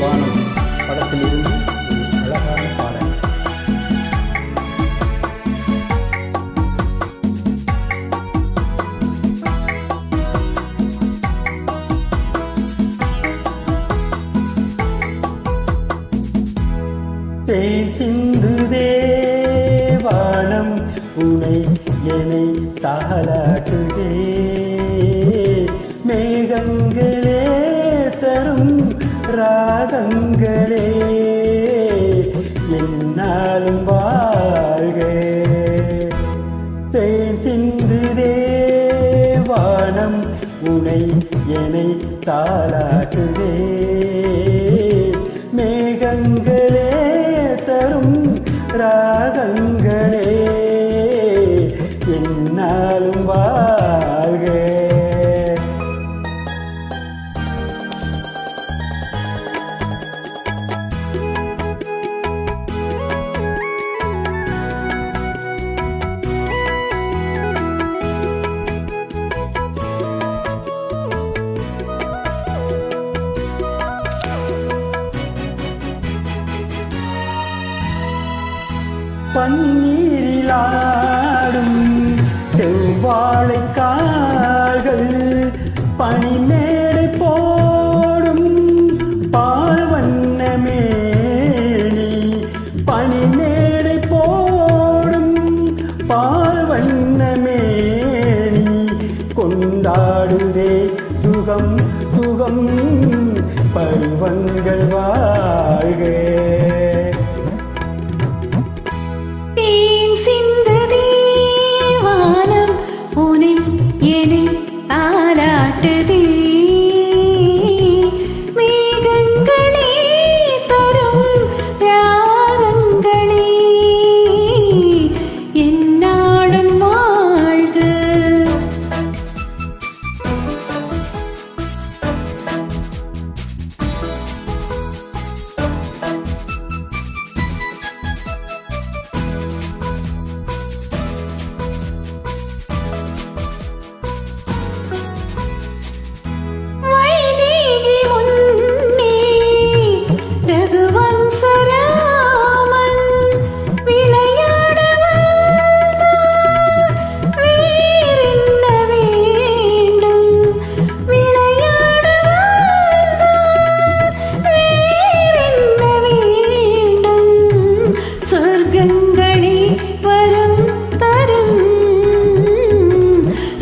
வானம் படத்திலிருந்து அழகான பாடல். தேன் சிந்துதே வானம் உனை என்னை தாளாட்டுதே மேகங்களே தரும் ராகங்களே என்னாலும் வாழ்க. தேன் சிந்துதே வானம் உனை என்னை தாளாட்டுதே. மேகங்களே தரும் ராகங்கள் பன்னீரிலாடும் செவ்வாழை கால்கள் பனிமேடை போடும் பால் வண்ணமேனி பனிமேடை போடும் பால் வண்ணமேனி கொண்டாடுதே சுகம் சுகம் பருவங்கள் வா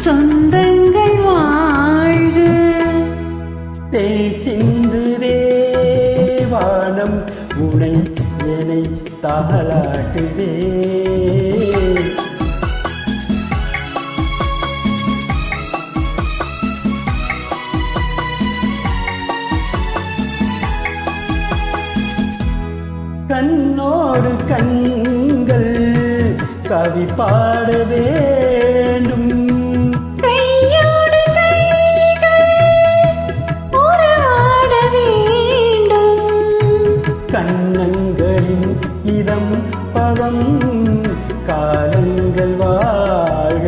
சொந்தங்கள் வாழ்க. தெய் சிந்து தேவானம் உனை என்னை தகலாட்டுதே. கண்ணோடு கண்கள் கவி பாடவே கண்ணங்களின் இதம் பதம் காலங்கள் வாழ்க.